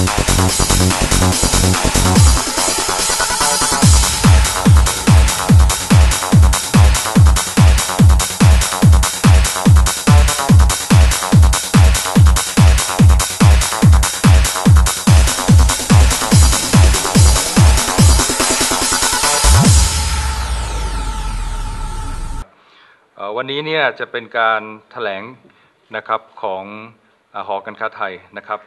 วันนี้เนี่ยจะเป็นการแถลงนะครับของอหอการค้าไทยนะครับ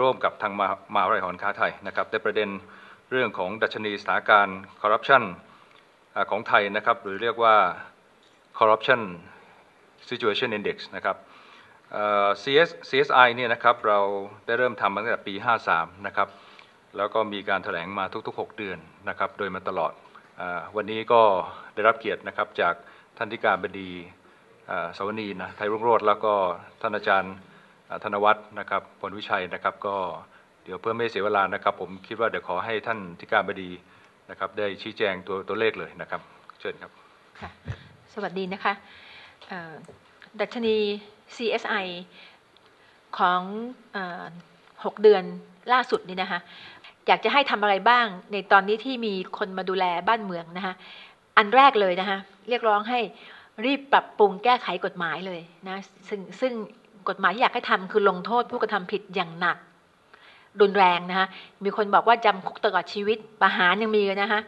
ร่วมกับทางมหาหาวิทยาลัยหอการค้าไทยนะครับในประเด็นเรื่องของดัชนีสถานการณ์คอร์รัปชันของไทยนะครับหรือเรียกว่า corruption situation index นะครับ CS CSI เนี่ยนะครับเราได้เริ่มทำมาตั้งแต่ปี 53 นะครับ แล้วก็มีการแถลงมาทุก ๆ 6 เดือนนะครับ โดยมาตลอดอวันนี้ก็ได้รับเกียรตินะครับจากท่านธิการบดีสวนีนะไทยรุ่งโรจน์แล้วก็ท่านอาจารย์ ธนวัฒน์นะครับผลวิชัยนะครับก็เดี๋ยวเพื่อไม่เสียเวลานะครับ ผมคิดว่าเดี๋ยวขอให้ท่านธิการบดีนะครับ ได้ชี้แจงตัวตัวเลขเลยนะครับ เชิญครับค่ะสวัสดีนะคะดัชนี CSI ของเอ6เดือนล่าสุดนี่นะคะอยากจะให้ทำอะไรบ้างในตอนนี้ที่มีคนมาดูแลบ้านเมืองนะคะอันแรกเลยนะคะเรียกร้องให้รีบปรับปรุงแก้ไขกฎหมายเลยนะซึ่งซึ่ง กฎหมายที่อยากให้ทำคือลงโทษผู้กระทำผิดอย่างหนัก รุนแรงนะคะมีคนบอกว่าจำคุกตลอดชีวิตประหารยังมีเลยนะคะ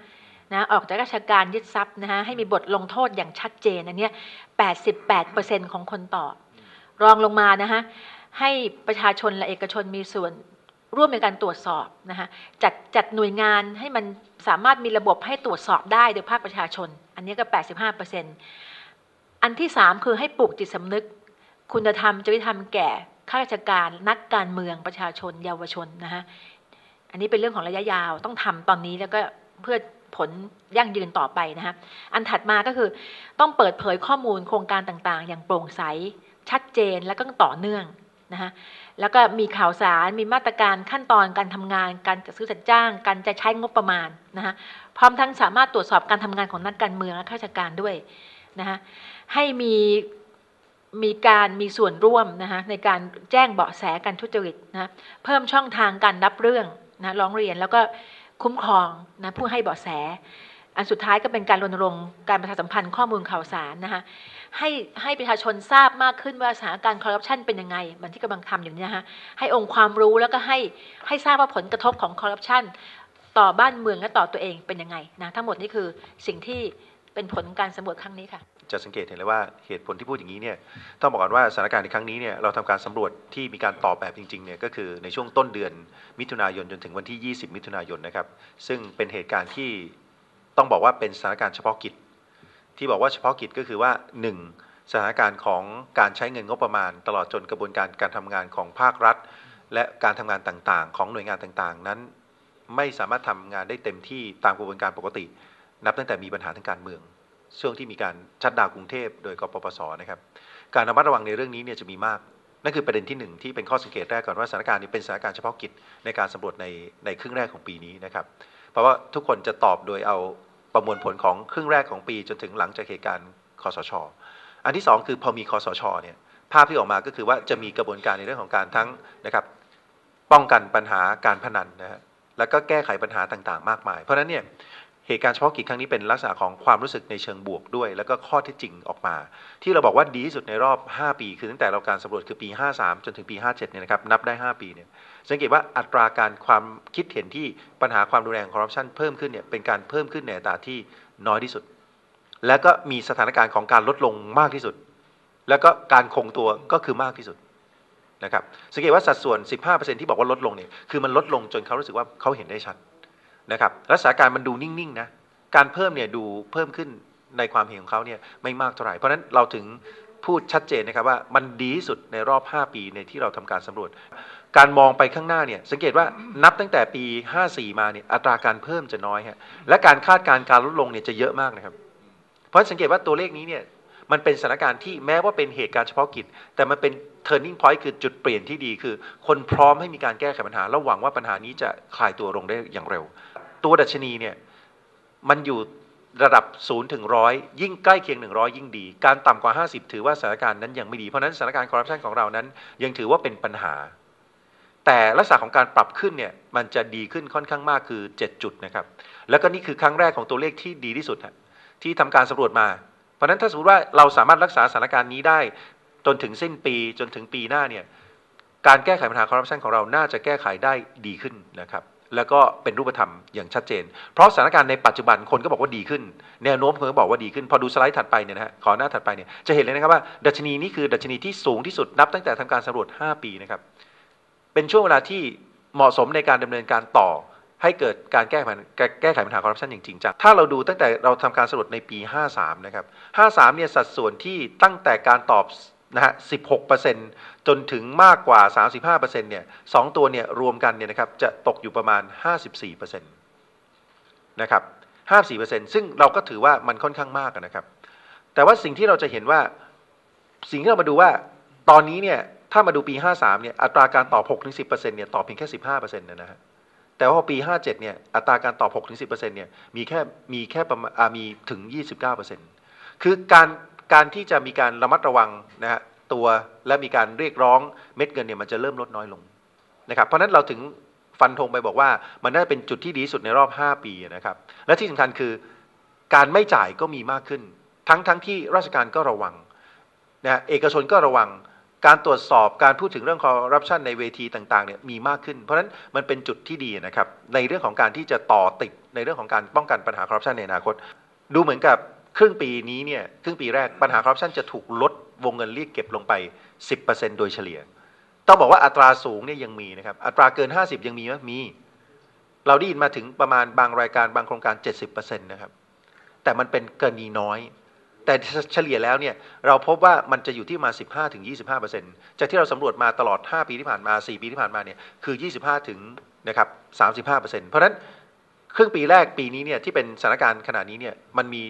นะออกจากราชการยึดทรัพย์นะคะให้มีบทลงโทษอย่างชัดเจนอันนี้ย88%ของคนตอบ รองลงมานะคะให้ประชาชนและเอกชนมีส่วนร่วมในการตรวจสอบนะคะจัดจัดหน่วยงานให้มันสามารถมีระบบให้ตรวจสอบได้โดยภาคประชาชน อันนี้ก็ 85%อันที่ 3 คือให้ปลูกจิตสำนึก คุณธรรมจริยธรรมแก่ข้าราชการนักการเมืองประชาชนเยาวชนนะคะอันนี้เป็นเรื่องของระยะยาวต้องทำตอนนี้แล้วก็เพื่อผลยั่งยืนต่อไปนะคะอันถัดมาก็คือต้องเปิดเผยข้อมูลโครงการต่างๆ อย่างโปร่งใส ชัดเจนและก็ต่อเนื่องนะคะแล้วก็มีข่าวสารมีมาตรการขั้นตอนการทำงาน การจัดซื้อจัดจ้าง การจะใช้งบประมาณนะคะพร้อมทั้งสามารถตรวจสอบการทำงานของนักการเมืองและข้าราชการด้วยนะคะให้มี มีการมีส่วนร่วมนะคะในการแจ้งเบาะแสการทุจริตนะเพิ่มช่องทางการรับเรื่องนะร้องเรียนแล้วก็คุ้มครองนะผู้ให้เบาะแส อันสุดท้ายก็เป็นการรณรงค์การประชาสัมพันธ์ข้อมูลข่าวสารนะคะให้ให้ประชาชนทราบมากขึ้นว่าสถานการณ์คอร์รัปชันเป็นยังไงเหมันที่กำลังทำอยู่นี้นะคะให้องค์ความรู้แล้วก็ให้ให้ทราบว่าผลกระทบของคอร์รัปชันต่อบ้านเมืองและต่อตัวเองเป็นยังไงนะทั้งหมดนี่คือสิ่งที่เป็นผลการสำรวจครั้งนี้ค่ะ จะสังเกตเห็นเลยว่าเหตุผลที่พูดอย่างนี้เนี่ยต้องบอกก่อนว่าสถานการณ์ในครั้งนี้เนี่ยเราทำการสำรวจที่มีการตอบแบบจริงๆเนี่ยก็คือในช่วงต้นเดือนมิถุนายนจนถึงวันที่ 20 มิถุนายนนะครับซึ่งเป็นเหตุการณ์ที่ต้องบอกว่าเป็นสถานการณ์เฉพาะกิจ ที่บอกว่าเฉพาะกิจก็คือว่า 1. สถานการณ์ของการใช้เงินงบประมาณ ตลอดจนกระบวนการการทำงานของภาครัฐ และการทำงานต่างๆ ของหน่วยงานต่างๆ นั้น ไม่สามารถทำงานได้เต็มที่ตามกระบวนการปกติ นับตั้งแต่มีปัญหาทางการเมือง ช่วงที่มีการชัดดาวกรุงเทพโดยกปปสนะครับ การระมัดระวังในเรื่องนี้เนี่ยจะมีมาก นั่นคือประเด็นที่หนึ่งที่เป็นข้อสังเกตแรกก่อนว่าสถานการณ์นี้เป็นสถานการณ์เฉพาะกิจในการสำรวจในในครึ่งแรกของปีนี้นะครับ เพราะว่าทุกคนจะตอบโดยเอาประมวลผลของครึ่งแรกของปี จนถึงหลังจากเหตุการณ์คอสช อันที่สองคือพอมีคอสชเนี่ยภาพที่ออกมาก็คือว่าจะมีกระบวนการในเรื่องของการทั้งนะครับป้องกันปัญหาการพนันนะฮะแล้วก็แก้ไขปัญหาต่างๆ มากมาย เพราะฉะนั้นเนี่ย เหตุการณ์เฉพาะกิจครั้งนี้เป็นลักษณะของความรู้สึกในเชิงบวกด้วย แล้วก็ข้อเท็จจริงออกมา ที่เราบอกว่าดีที่สุดในรอบ 5 ปี คือตั้งแต่เราการสำรวจคือปี 53 จนถึงปี 57เนี่ยนะครับนับได้ 5 ปีเนี่ยสังเกตว่าอัตราการความคิดเห็นที่ปัญหาความรุนแรงคอร์รัปชันเพิ่มขึ้นเนี่ยเป็นการเพิ่มขึ้นในอัตราที่น้อยที่สุด แล้วก็มีสถานการณ์ของการลดลงมากที่สุด แล้วก็การคงตัวก็คือมากที่สุดนะครับสังเกตว่าสัดส่วน 15%ที่บอกว่าลดลงเนี่ยคือมันลดลงจนเขารู้สึกว่าเขาเห็นได้ชัด นะครับรักษาการมันดูนิ่งๆนะการเพิ่มเนี่ยดูเพิ่มขึ้นในความเห็นของเขาเนี่ยไม่มากเท่าไหร่ เพราะฉะนั้นเราถึงพูดชัดเจนนะครับว่ามันดีที่สุดในรอบ 5 ปีในที่เราทำการสำรวจ การมองไปข้างหน้าเนี่ยสังเกตว่านับตั้งแต่ปี 54 มาเนี่ยอัตราการเพิ่มจะน้อยฮะและการคาดการณ์การลดลงเนี่ยจะเยอะมากนะครับ เพราะสังเกตว่าตัวเลขนี้เนี่ยมันเป็นสถานการณ์ที่แม้ว่าเป็นเหตุการณ์เฉพาะกิจ แต่มันเป็น turning point คือจุดเปลี่ยนที่ดีคือ คนพร้อมให้มีการแก้ไขปัญหา และหวังว่าปัญหานี้จะคลายตัวลงได้อย่างเร็ว ตัวดัชนีเนี่ยมันอยู่ระดับ0ถึงร้อยยิ่งใกล้เคียง 100 ยิ่งดี การต่ำกว่า 50 ถือว่าสถานการณ์นั้นยังไม่ดี เพราะนั้นสถานการณ์คอร์รัปชันของเรานั้น ยังถือว่าเป็นปัญหา แต่ลักษณะของการปรับขึ้นเนี่ยมันจะดีขึ้นค่อนข้างมากคือ 7 จุดนะครับ แล้วก็นี่คือครั้งแรกของตัวเลขที่ดีที่สุดที่ทำการสำรวจมา เพราะฉะนั้นถ้าสมมติว่าเราสามารถรักษาสถานการณ์นี้ได้ จนถึงสิ้นปีจนถึงปีหน้าเนี่ยการแก้ไขปัญหาคอร์รัปชันของเราน่าจะแก้ไขได้ดีขึ้นนะครับ แล้วก็เป็นรูปธรรมอย่างชัดเจน เพราะสถานการณ์ในปัจจุบันคนก็บอกว่าดีขึ้น แนวโน้มคนก็บอกว่าดีขึ้น พอดูสไลด์ถัดไปเนี่ยนะฮะขอหน้าถัดไปเนี่ยจะเห็นเลยนะครับว่า ดัชนีนี้คือดัชนีที่สูงที่สุดนับตั้งแต่ทำการสำรวจ 5 ปีนะครับเป็นช่วงเวลาที่เหมาะสมในการดำเนินการต่อให้เกิดการแก้ไขแก้ไขปัญหาคอร์รัปชันอย่างจริงจัง ถ้าเราดูตั้งแต่เราทำการสำรวจในปี 53 นะครับ 53 เนี่ยสัดส่วนที่ตั้งแต่การตอบ นะฮะ 16%จนถึงมากกว่า 35%เนี่ยสองตัวเนี่ยรวมกันเนี่ยนะครับจะตกอยู่ประมาณ 54%นะครับ 54%ซึ่งเราก็ถือว่ามันค่อนข้างมากนะครับ แต่ว่าสิ่งที่เราจะเห็นว่าสิ่งที่เรามาดูว่าตอนนี้เนี่ยถ้ามาดูปี 53 เนี่ยอัตราการตอบ 6-10%เนี่ยตอบเพียงแค่ 15%นะฮะแต่ว่าพอปี 57 เนี่ยอัตราการตอบ 6-10%เนี่ยมีแค่มีแค่ประมาณมีถึง 29%คือการ การที่จะมีการระมัดระวังนะฮะตัวและมีการเรียกร้องเม็ดเงินเนี่ยมันจะเริ่มลดน้อยลงนะครับเพราะนั้นเราถึงฟันธงไปบอกว่ามันน่าจะเป็นจุดที่ดีสุดในรอบ 5 ปีนะครับและที่สำคัญคือการไม่จ่ายก็มีมากขึ้น ทั้งทั้งที่ราชการก็ระวังนะฮะเอกชนก็ระวังการตรวจสอบการพูดถึงเรื่องคอร์รัปชันในเวทีต่างๆเนี่ยมีมากขึ้น เพราะฉะนั้นมันเป็นจุดที่ดีนะครับในเรื่องของการที่จะต่อติดในเรื่องของการป้องกันปัญหาคอร์รัปชันในอนาคต ดูเหมือนกับ ครึ่งปีนี้เนี่ยครึ่งปีแรกปัญหาคอร์รัปชันจะถูกลดวงเงินเรียกเก็บลงไป 10%โดยเฉลี่ย ต้องบอกว่าอัตราสูงเนี่ยยังมีนะครับ อัตราเกิน 50 ยังมีไหมมี เราได้ยินมาถึงประมาณบางรายการบางโครงการ 70%นะครับ แต่มันเป็นกรณีน้อย แต่เฉลี่ยแล้วเนี่ยเราพบว่ามันจะอยู่ที่มา 15ถึง25จากที่เราสำรวจมาตลอด 5 ปีที่ผ่านมา 4 ปีที่ผ่านมาเนี่ยคือ 25 ถึงนะครับ35เพราะฉะนั้นครึ่งปีแรกปีนี้เนี่ยที่เป็นสถานการณ์ขณะนี้เนี่ยมันมี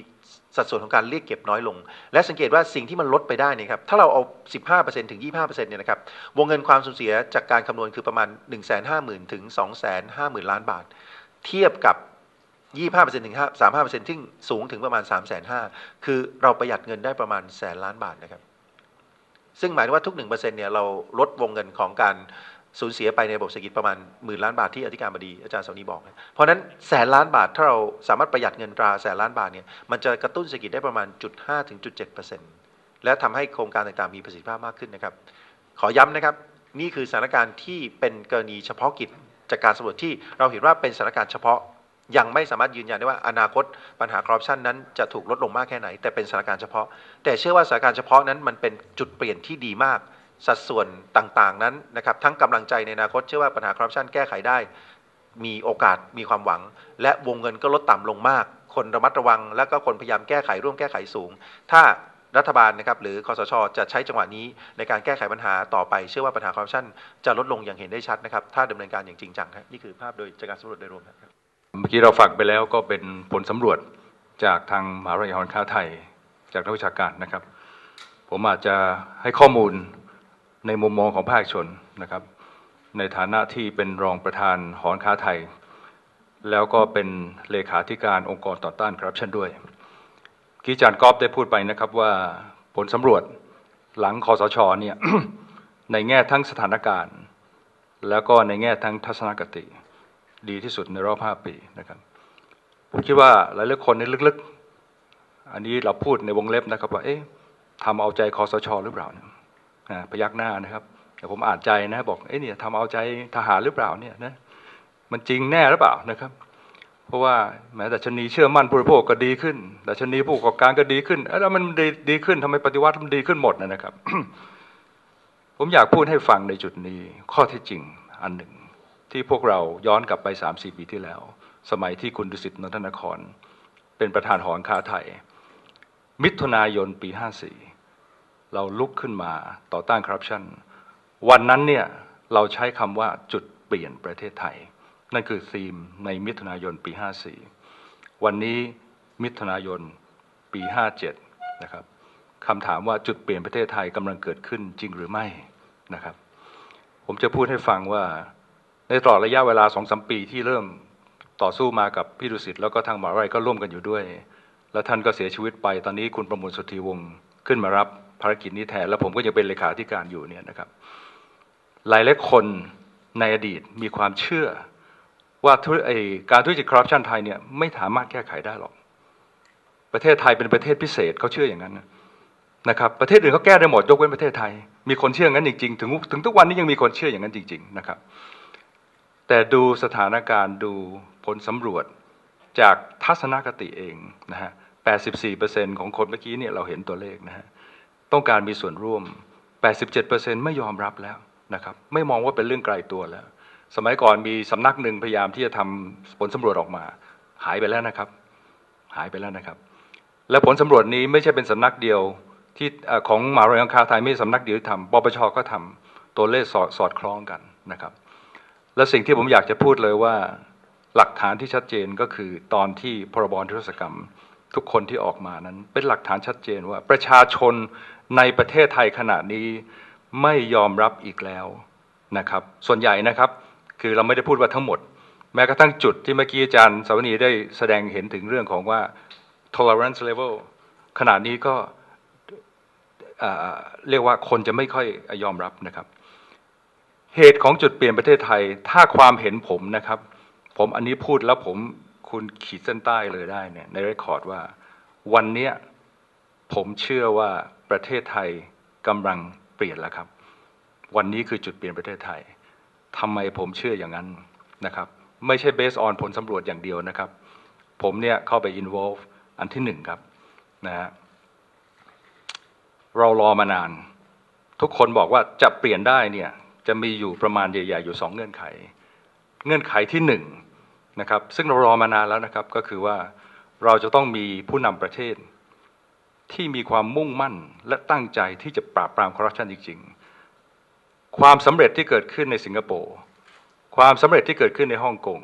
สัดส่วนของการเรียกเก็บน้อยลง และสังเกตว่าสิ่งที่มันลดไปได้นี่ครับ ถ้าเราเอา 15%ถึง 25%เนี่ยนะครับ วงเงินความสูญเสียจากการคำนวณคือประมาณ 150,000 ถึง 250,000 ล้านบาท เทียบกับ 25%ถึง35%ที่งสูงถึงประมาณ 3 5 0 0 0 คือเราประหยัดเงินได้ประมาณแสนล้านบาทนะครับ ซึ่งหมายถึงว่าทุก 1%เนี่ยเราลดวงเงินของการ สูญเสียไปในระบบเศรษฐกิจประมาณหมื่นล้านบาทที่อธิการบดีอาจารย์สาวนีบอก เพราะนั้นแสนล้านบาทถ้าเราสามารถประหยัดเงินตราแสนล้านบาทเนี่ยมันจะกระตุ้นเศรษฐกิจได้ประมาณจุด5ถึงจุด7%และทำให้โครงการต่างๆมีประสิทธิภาพมากขึ้นนะครับ ขอย้ำนะครับนี่คือสถานการณ์ที่เป็นกรณีเฉพาะกิจจากการสำรวจที่เราเห็นว่าเป็นสถานการณ์เฉพาะยังไม่สามารถยืนยันได้ว่าอนาคตปัญหาคอร์รัปชันนั้นจะถูกลดลงมากแค่ไหน แต่เป็นสถานการณ์เฉพาะ แต่เชื่อว่าสถานการณ์เฉพาะนั้นมันเป็นจุดเปลี่ยนที่ดีมาก สัดส่วนต่างๆนั้นนะครับทั้งกำลังใจในอนาคตเชื่อว่าปัญหาคอร์รัปชันแก้ไขได้ มีโอกาสมีความหวัง และวงเงินก็ลดต่ำลงมาก คนระมัดระวัง และก็คนพยายามแก้ไขร่วมแก้ไขสูง ถ้ารัฐบาลนะครับหรือคอสช จะใช้จังหวะนี้ในการแก้ไขปัญหาต่อไป เชื่อว่าปัญหาคอร์รัปชันจะลดลงอย่างเห็นได้ชัดนะครับถ้าดำเนินการอย่างจริงจังครับนี่คือภาพโดยจากการสำรวจโดยรวมครับเมื่อกี้เราฝากไปแล้วก็เป็นผลสำรวจจากทางมหาวิทยาลัยหอการค้าไทย จากนักวิชาการนะครับ ผมอาจจะให้ข้อมูล ในมุมมองของภาคเอกชนนะครับ ในฐานะที่เป็นรองประธานหอการค้าไทย แล้วก็เป็นเลขาธิการองค์กรต่อต้านคอร์รัปชันด้วยกีจารย์กอฟได้พูดไปนะครับว่าผลสำรวจหลังคอสชเนี่ยในแง่ทั้งสถานการณ์ แล้วก็ในแง่ทั้งทัศนคติ ดีที่สุดในรอบ 5 ปีนะครับผมคิดว่าหลายๆคนในลึกๆ อันนี้เราพูดในวงเล็บนะครับว่าเอ๊ะทำเอาใจคอสชหรือเปล่าเนี่ย พยักหน้านะครับ แต่ผมอ่านใจนะบอกเอ๊ะเนี่ยทำเอาใจทหารหรือเปล่าเนี่ยนะมันจริงแน่หรือเปล่านะครับ เพราะว่าแม้แต่ชนีเชื่อมั่นผู้บริโภคก็ดีขึ้นแต่ชนีผู้ประกอบการก็ดีขึ้นแล้วมันดีดีขึ้นทำไมปฏิวัติมันดีขึ้นหมดนะครับ ผมอยากพูดให้ฟังในจุดนี้ข้อเที่จริงอันหนึ่ง ที่พวกเราย้อนกลับไปสามสี่ปีที่แล้ว สมัยที่คุณดุสิตนนทนคร เป็นประธานหอการค้าไทย มิถุนายนปีห้าสี่ เราลุกขึ้นมาต่อต้านคอร์รัปชันวันนั้นเนี่ยเราใช้คำว่าจุดเปลี่ยนประเทศไทย นั่นคือธีมในมิถุนายนปี 54 วันนี้มิถุนายนปี 57 นะครับคำถามว่าจุดเปลี่ยนประเทศไทยกำลังเกิดขึ้นจริงหรือไม่นะครับ ผมจะพูดให้ฟังว่าในตลอดระยะเวลาสองสมปีที่เริ่มต่อสู้มากับพี่ดุสิตแล้วก็ทางมหาวิทยาลัยก็ร่วมกันอยู่ด้วย แล้วท่านก็เสียชีวิตไปตอนนี้คุณประมวลสุทธิวงศ์ขึ้นมารับ ภารกิจนี้แทน แล้วผมก็ยังเป็นเลขาธิการอยู่เนี่ยนะครับ หลายหลายคนในอดีตมีความเชื่อว่าการทุจริตคอร์รัปชันไทยเนี่ยไม่สามารถแก้ไขได้หรอก ประเทศไทยเป็นประเทศพิเศษเขาเชื่ออย่างนั้นนะนะครับ ประเทศอื่นเขาแก้ได้หมดยกเว้นประเทศไทย มีคนเชื่ออย่างนั้นจริงๆ ถึงถึงทุกวันนี้ยังมีคนเชื่ออย่างนั้นจริง ๆ นะครับ แต่ดูสถานการณ์ดูผลสำรวจจากทัศนคติเองนะฮะ 84%ของคนเมื่อกี้เนี่ยเราเห็นตัวเลขนะฮะ ต้องการมีส่วนร่วม 87%ไม่ยอมรับแล้วนะครับไม่มองว่าเป็นเรื่องไกลตัวแล้ว สมัยก่อนมีสำนักหนึ่งพยายามที่จะทำผลสำรวจออกมา หายไปแล้วนะครับ หายไปแล้วนะครับ และผลสำรวจนี้ไม่ใช่เป็นสำนักเดียวที่ของมหาวิทยาลัยคาไทยไม่ใช่สำนักเดียวที่ทำปปชก็ทำตัวเลขสอดสอดคล้องกันนะครับ และสิ่งที่ผมอยากจะพูดเลยว่าหลักฐานที่ชัดเจนก็คือตอนที่พรบนิรโทษกรรม ทุกคนที่ออกมานั้น เป็นหลักฐานชัดเจนว่าประชาชน ในประเทศไทยขณะนี้ไม่ยอมรับอีกแล้วนะครับ ส่วนใหญ่นะครับคือเราไม่ได้พูดว่าทั้งหมด แม้กระทั่งจุดที่เมื่อกี้อาจารย์สาวนีได้แสดงเห็นถึงเรื่องของว่า tolerance level ขณะนี้ก็เรียกว่าคนจะไม่ค่อยยอมรับนะครับ เหตุของจุดเปลี่ยนประเทศไทย ถ้าความเห็นผมนะครับ ผมอันนี้พูดแล้วผมคุณขีดเส้นใต้เลยได้เนี่ยในเรคคอร์ดว่าวันเนี้ย ผมเชื่อว่าประเทศไทยกำลังเปลี่ยนแล้วครับ วันนี้คือจุดเปลี่ยนประเทศไทยทำไมผมเชื่ออย่างนั้นนะครับ ไม่ใช่ based on ผลสำรวจอย่างเดียวนะครับ ผมเนี่ยเข้าไป involve อันที่หนึ่งครับนะฮะเรารอมานาน ทุกคนบอกว่าจะเปลี่ยนได้เนี่ยจะมีอยู่ประมาณใหญ่ๆอยู่สองเงื่อนไข เงื่อนไขที่หนึ่งนะครับ ซึ่งเรารอมานานแล้วนะครับ ก็คือว่าเราจะต้องมีผู้นำประเทศ ที่มีความมุ่งมั่นและตั้งใจที่จะปราบปรามคอร์รัปชันจริง ๆ ความสำเร็จที่เกิดขึ้นในสิงคโปร์ความสำเร็จที่เกิดขึ้นในฮ่องกง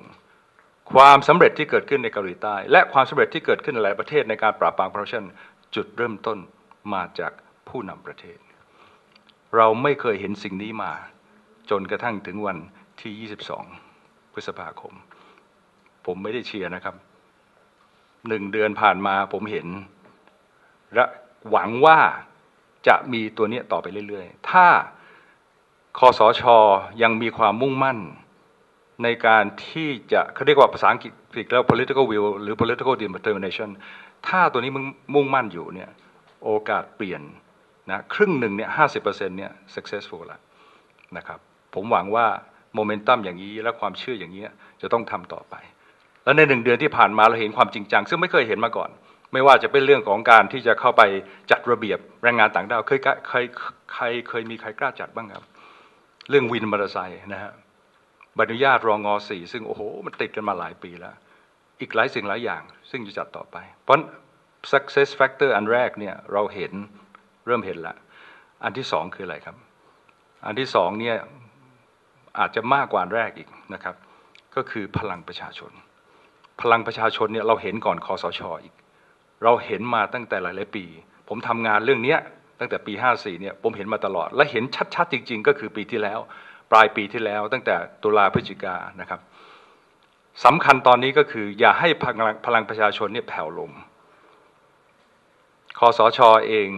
ความสำเร็จที่เกิดขึ้นในเกาหลีใต้ และความสำเร็จที่เกิดขึ้นในหลายประเทศในการปราบปรามคอร์รัปชันจุดเริ่มต้นมาจากผู้นำประเทศ เราไม่เคยเห็นสิ่งนี้มา จนกระทั่งถึงวันที่ 22 พฤษภาคม ผมไม่ได้เชียร์นะครับหนึ่งเดือนผ่านมาผมเห็น และหวังว่าจะมีตัวนี้ต่อไปเรื่อยๆ ถ้าคอสชยังมีความมุ่งมั่นในการที่จะเขาเรียกว่าภาษาอังกฤษแล้ว political will หรือ political determination ถ้าตัวนี้มึงมุ่งมั่นอยู่เนี่ยโอกาสเปลี่ยนนะครึ่งหนึ่งเนี่ยห้าสิบเปอร์เซ็นต์เนี่ย successful แล้วนะครับผมหวังว่าโมเมนตัมอย่างนี้และความเชื่ออย่างนี้จะต้องทำต่อไป แล้วในหนึ่งเดือนที่ผ่านมาเราเห็นความจริงจัง ซึ่งไม่เคยเห็นมาก่อน ไม่ว่าจะเป็นเรื่องของการที่จะเข้าไปจัดระเบียบแรงงานต่างด้าวเคยเคยใครเคยมีใครกล้าจัดบ้างครับ เรื่องวินมอเตอร์ไซค์นะฮะใบอนุญาตรองงสี่ซึ่งโอ้โห มันติดกันมาหลายปีแล้ว อีกหลายสิ่งหลายอย่าง ซึ่งจะจัดต่อไป เพราะ success factor อันแรกเนี่ยเราเห็นเริ่มเห็นล้วอันที่สองคืออะไรครับ อันที่สองเนี่ยอาจจะมากกว่าแรกอีกนะครับ ก็คือพลังประชาชน พลังประชาชนเนี่ยเราเห็นก่อนคอสชอีก เราเห็นมาตั้งแต่หลายๆปี ผมทำงานเรื่องเนี้ยตั้งแต่ปี 54เนี่ยผมเห็นมาตลอด และเห็นชัดๆจริง ๆ ก็คือปีที่แล้ว ปลายปีที่แล้ว ตั้งแต่ตุลาพฤศจิกานะครับสำคัญตอนนี้ก็คือ อย่าให้พลังพลังประชาชนเนี่ยแผ่วลงคอสชเอง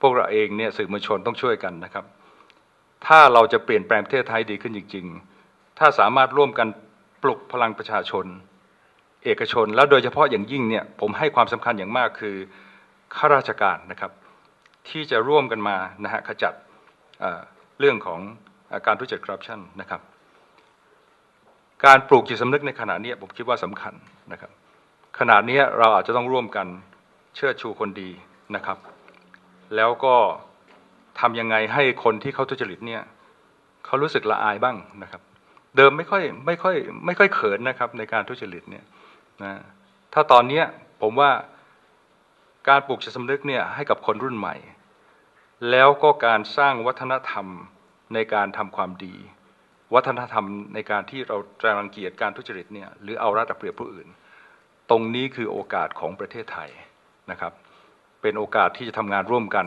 พวกเราเองเนี่ยสื่อมวลชนต้องช่วยกันนะครับ ถ้าเราจะเปลี่ยนแปลงประเทศไทยดีขึ้นจริง ๆ ถ้าสามารถร่วมกันปลุกพลังประชาชน เอกชน แล้วโดยเฉพาะอย่างยิ่งเนี่ยผมให้ความสำคัญอย่างมากคือข้าราชการนะครับ ที่จะร่วมกันมานะฮะขจัดเเรื่องของอ่อการทุจริตคอร์รัปชันนะครับ การปลูกจิตสำนึกในขณะนี้ผมคิดว่าสำคัญนะครับ ขณะนี้เราอาจจะต้องร่วมกันเชิดชูคนดีนะครับ แล้วก็ทำยังไงให้คนที่เขาทุจริตเนี่ยเขารู้สึกละอายบ้างนะครับ เดิมไม่ค่อยไม่ค่อยไม่ค่อยเขินนะครับในการทุจริตเนี่ย นะถ้าตอนนี้ผมว่าการปลูกจิตสำนึกเนี่ยให้กับคนรุ่นใหม่ แล้วก็การสร้างวัฒนธรรมในการทำความดี วัฒนธรรมในการที่เราจะรังเกียจการทุจริตเนี่ยหรือเอารัดเอาเปรียบผู้อื่น ตรงนี้คือโอกาสของประเทศไทยนะครับ เป็นโอกาสที่จะทำงานร่วมกัน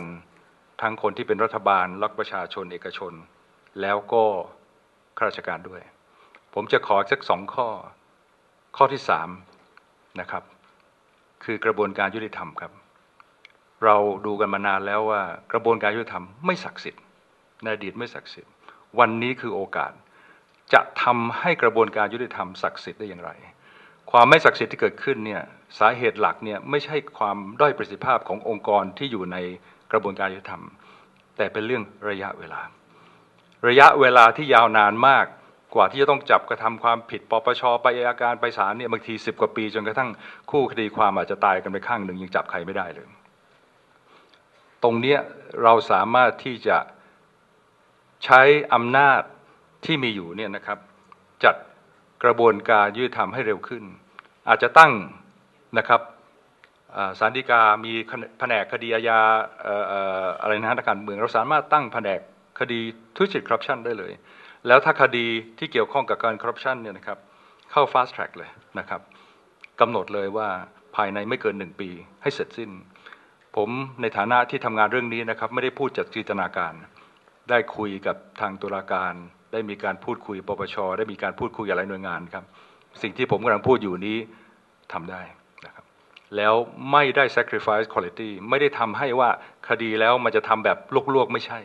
ทั้งคนที่เป็นรัฐบาลรักประชาชนเอกชน แล้วก็ข้าราชการด้วย ผมจะขอสักสองข้อ ข้อที่สาม นะครับ คือกระบวนการยุติธรรมครับ เราดูกันมานานแล้วว่ากระบวนการยุติธรรมไม่ศักดิ์สิทธิ์ในอดีตไม่ศักดิ์สิทธิ์ วันนี้คือโอกาส จะทำให้กระบวนการยุติธรรมศักดิ์สิทธิ์ได้อย่างไร ความไม่ศักดิ์สิทธิ์ที่เกิดขึ้นเนี่ยสาเหตุหลักเนี่ยไม่ใช่ความด้อยประสิทธิภาพขององค์กรที่อยู่ในกระบวนการยุติธรรม แต่เป็นเรื่องระยะเวลา ระยะเวลาที่ยาวนานมาก กว่าที่จะต้องจับกระทำความผิดปปชไปอัยการไปศาลเนี่ยบางทีสิบกว่าปี จนกระทั่งคู่คดีความอาจจะตายกันไปข้างหนึ่งยังจับใครไม่ได้เลย ตรงเนี้ยเราสามารถที่จะใช้อำนาจที่มีอยู่เนี่ยนะครับ จัดกระบวนการยุติธรรมให้เร็วขึ้น อาจจะตั้งนะครับสารดีกา มีแผนกคดีอาญาอออะไรนะฮะนักการเมือง เราสามารถตั้งแผนกคดีทุจริตคอร์รัปชันได้เลย แล้วถ้าคดีที่เกี่ยวข้องกับการคอร์รัปชันเนี่ยนะครับเข้า fast track เลยนะครับกำหนดเลยว่าภายในไม่เกินหนึ่งปีให้เสร็จสิ้น ผมในฐานะที่ทำงานเรื่องนี้นะครับไม่ได้พูดจากจินตนาการ ได้คุยกับทางตุลาการ ได้มีการพูดคุยปปช ได้มีการพูดคุยกับหลายหน่วยงานครับ สิ่งที่ผมกำลังพูดอยู่นี้ทำได้นะครับแล้วไม่ได้ sacrifice quality ไม่ได้ทำให้ว่าคดีแล้วมันจะทำแบบลวกๆไม่ใช่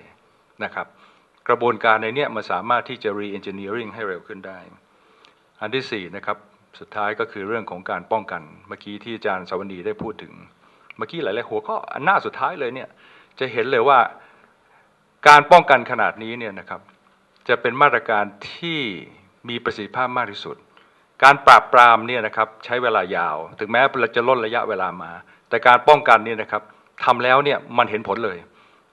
นะครับ กระบวนการในเนี้ยมันสามารถที่จะ re-engineering ให้เร็วขึ้นได้ อันที่สี่นะครับสุดท้ายก็คือเรื่องของการป้องกัน เมื่อกี้ที่อาจารย์สวนีได้พูดถึง เมื่อกี้หลาย ๆ หัวข้ออันหน้าสุดท้ายเลยเนี่ยจะเห็นเลยว่าการป้องกันขนาดนี้เนี่ยนะครับจะเป็นมาตรการที่มีประสิทธิภาพมากที่สุด การปราบปรามเนี่ยนะครับใช้เวลายาว ถึงแม้เราจะลดระยะเวลามา แต่การป้องกันเนี่ยนะครับทำแล้วเนี่ยมันเห็นผลเลย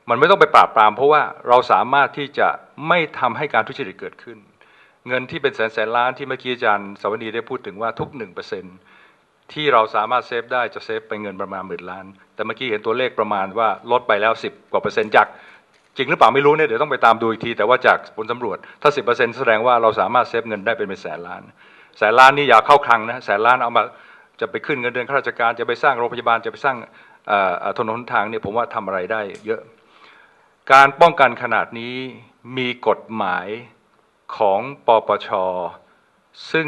มันไม่ต้องไปปราบปราม เพราะว่าเราสามารถที่จะไม่ทำให้การทุจริตเกิดขึ้น เงินที่เป็นแสนแสนล้านที่เมื่อกี้อาจารย์สวนีได้พูดถึงว่าทุกหนึ่งเปอร์เซ็นที่เราสามารถเซฟได้จะเซฟไปเงินประมาณหมื่นล้าน แต่เมื่อกี้เห็นตัวเลขประมาณว่าลดไปแล้วสิบกว่าเปอร์เซ็นต์จากจริงหรือเปล่าไม่รู้เนี่ยเดี๋ยวต้องไปตามดูอีกที แต่ว่าจากผลสำรวจถ้าสิบเปอร์เซ็นแสดงว่าเราสามารถเซฟเงินได้เป็นเป็นแสนล้าน แสนล้านนี่อย่าเข้าคลังนะแสนล้านเอามาจะไปขึ้นเงินเดือนข้าราชการจะไปสร้างโรงพยาบาลจะไปสร้างถนนหนทางเนี่ยผมว่าทำอะไรได้เยอะ การป้องกันขนาดนี้มีกฎหมายของปปช ซึ่ง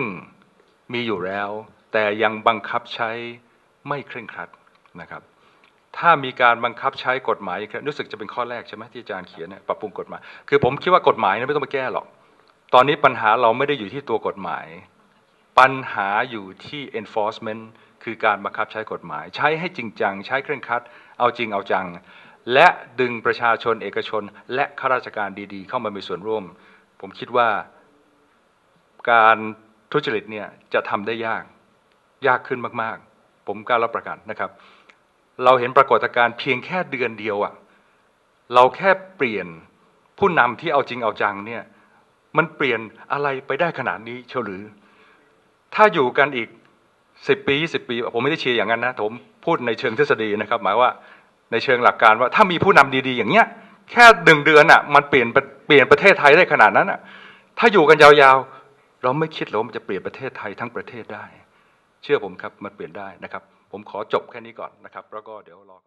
มีอยู่แล้ว แต่ยังบังคับใช้ไม่เคร่งครัดนะครับ ถ้ามีการบังคับใช้กฎหมายรู้สึกจะเป็นข้อแรกใช่ไหมที่อาจารย์เขียนเนี่ยปรับปรุงกฎหมาย คือผมคิดว่ากฎหมายเนไม่ต้องไปแก้หรอก ตอนนี้ปัญหาเราไม่ได้อยู่ที่ตัวกฎหมาย ปัญหาอยู่ที่ enforcement คือการบังคับใช้กฎหมาย ใช้ให้จริงจัง ใช้เคร่งครัด เอาจริงเอาจัง และดึงประชาชนเอกชน และข้าราชการดีๆ เข้ามามีส่วนร่วม ผมคิดว่าการทุจริตเนี่ยจะทำได้ยากยากขึ้นมากๆ ผมกล้ารับประกันนะครับ เราเห็นปรากฏการณ์เพียงแค่เดือนเดียวอะ่ะเราแค่เปลี่ยนผู้นำที่เอาจริงเอาจังเนี่ยมันเปลี่ยนอะไรไปได้ขนาดนี้เชียวหรือ ถ้าอยู่กันอีกสิบปียี่สิบปี ผมไม่ได้เชียร์อย่างนั้นนะแต่ผมพูดในเชิงทฤษฎีนะครับ หมายว่า ในเชิงหลักการว่าถ้ามีผู้นำดีๆ อย่างเงี้ยแค่หนึ่งเดือนอะมันเปลี่ยนเปลี่ยนประเทศไทยได้ขนาดนั้นอะถ้าอยู่กันยาวๆ เราไม่คิดหรอกว่ามันจะเปลี่ยนประเทศไทยทั้งประเทศได้ เชื่อผมครับมันเปลี่ยนได้นะครับ ผมขอจบแค่นี้ก่อนนะครับ แล้วก็เดี๋ยวรอ